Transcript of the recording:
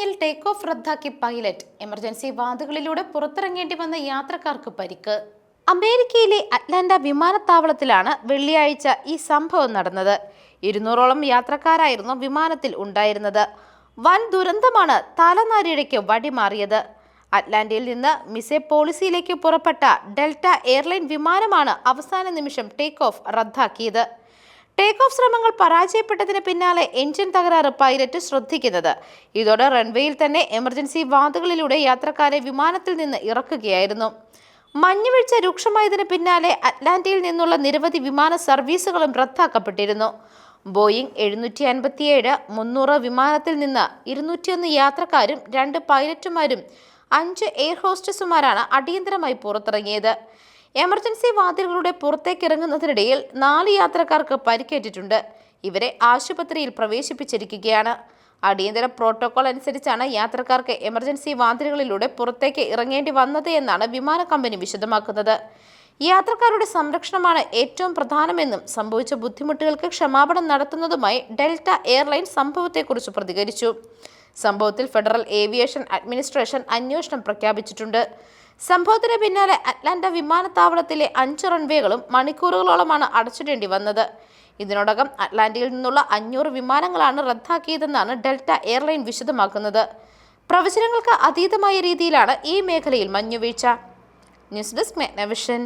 മഞ്ഞിൽ take off റദ്ദാക്കി pilot emergency വാതുകളിലൂടെ പുറത്തിറങ്ങേണ്ടി വന്ന യാത്രക്കാർക്ക് പരിക്ക്. അമേരിക്കയിലെ അറ്റ്ലാന്റ വിമാനത്താവളത്തിലാണ് വെള്ളിയാഴ്ച ഈ സംഭവം നടന്നത്. ഇരുന്നൂറോളം യാത്രക്കാരായിരുന്നു വിമാനത്തിൽ ഉണ്ടായിരുന്നത്. വൻ ദുരന്തമാണ് തലനാരിഴയ്ക്ക് വടിമാറിയത്. അറ്റ്ലാന്റയിൽ നിന്ന് മിസെപ്പോളിസിയിലേക്ക് പുറപ്പെട്ട ഡെൽറ്റ എയർലൈൻ വിമാനമാണ് അവസാന നിമിഷം ടേക്ക് ഓഫ് റദ്ദാക്കിയത്. ടേക്ക് ഓഫ് ശ്രമങ്ങൾ പരാജയപ്പെട്ടതിന് പിന്നാലെ എഞ്ചിൻ തകരാറ് പൈലറ്റ് ശ്രദ്ധിക്കുന്നത്. ഇതോടെ റൺവേയിൽ തന്നെ എമർജൻസി വാതുകളിലൂടെ യാത്രക്കാരെ വിമാനത്തിൽ നിന്ന് ഇറക്കുകയായിരുന്നു. മഞ്ഞുവീഴ്ച രൂക്ഷമായതിന് പിന്നാലെ അറ്റ്ലാന്റിയിൽ നിന്നുള്ള നിരവധി വിമാന സർവീസുകളും റദ്ദാക്കപ്പെട്ടിരുന്നു. ബോയിങ് എഴുന്നൂറ്റി അൻപത്തിയേഴ് മുന്നൂറ് വിമാനത്തിൽ നിന്ന് ഇരുന്നൂറ്റിയൊന്ന് യാത്രക്കാരും രണ്ട് പൈലറ്റുമാരും അഞ്ച് എയർ ഹോസ്റ്റസുമാരാണ് അടിയന്തരമായി പുറത്തിറങ്ങിയത്. എമർജൻസി വാതിലുകളുടെ പുറത്തേക്ക് ഇറങ്ങുന്നതിനിടയിൽ നാല് യാത്രക്കാർക്ക് പരിക്കേറ്റിട്ടുണ്ട്. ഇവരെ ആശുപത്രിയിൽ പ്രവേശിപ്പിച്ചിരിക്കുകയാണ്. അടിയന്തര പ്രോട്ടോകോൾ അനുസരിച്ചാണ് യാത്രക്കാർക്ക് എമർജൻസി വാതിലുകളിലൂടെ പുറത്തേക്ക് ഇറങ്ങേണ്ടി വന്നത് എന്നാണ് വിമാന കമ്പനി വിശദമാക്കുന്നത്. യാത്രക്കാരുടെ സംരക്ഷണമാണ് ഏറ്റവും പ്രധാനമെന്നും സംഭവിച്ച ബുദ്ധിമുട്ടുകൾക്ക് ക്ഷമാപണം നടത്തുന്നതുമായി ഡെൽറ്റ എയർലൈൻ സംഭവത്തെക്കുറിച്ച് പ്രതികരിച്ചു. സംഭവത്തിൽ ഫെഡറൽ ഏവിയേഷൻ അഡ്മിനിസ്ട്രേഷൻ അന്വേഷണം പ്രഖ്യാപിച്ചിട്ടുണ്ട്. സംഭവത്തിന് പിന്നാലെ അറ്റ്ലാന്റ വിമാനത്താവളത്തിലെ അഞ്ച് റൺവേകളും മണിക്കൂറുകളോളമാണ് അടച്ചിടേണ്ടി വന്നത്. ഇതിനോടകം അറ്റ്ലാന്റയിൽ നിന്നുള്ള അഞ്ഞൂറ് വിമാനങ്ങളാണ് റദ്ദാക്കിയതെന്നാണ് ഡെൽറ്റ എയർലൈൻ വിശദമാക്കുന്നത്. പ്രവചനങ്ങൾക്ക് അതീതമായ രീതിയിലാണ് ഈ മേഖലയിൽ മഞ്ഞുവീഴ്ച. News desk മെഗ്നവിഷൻ.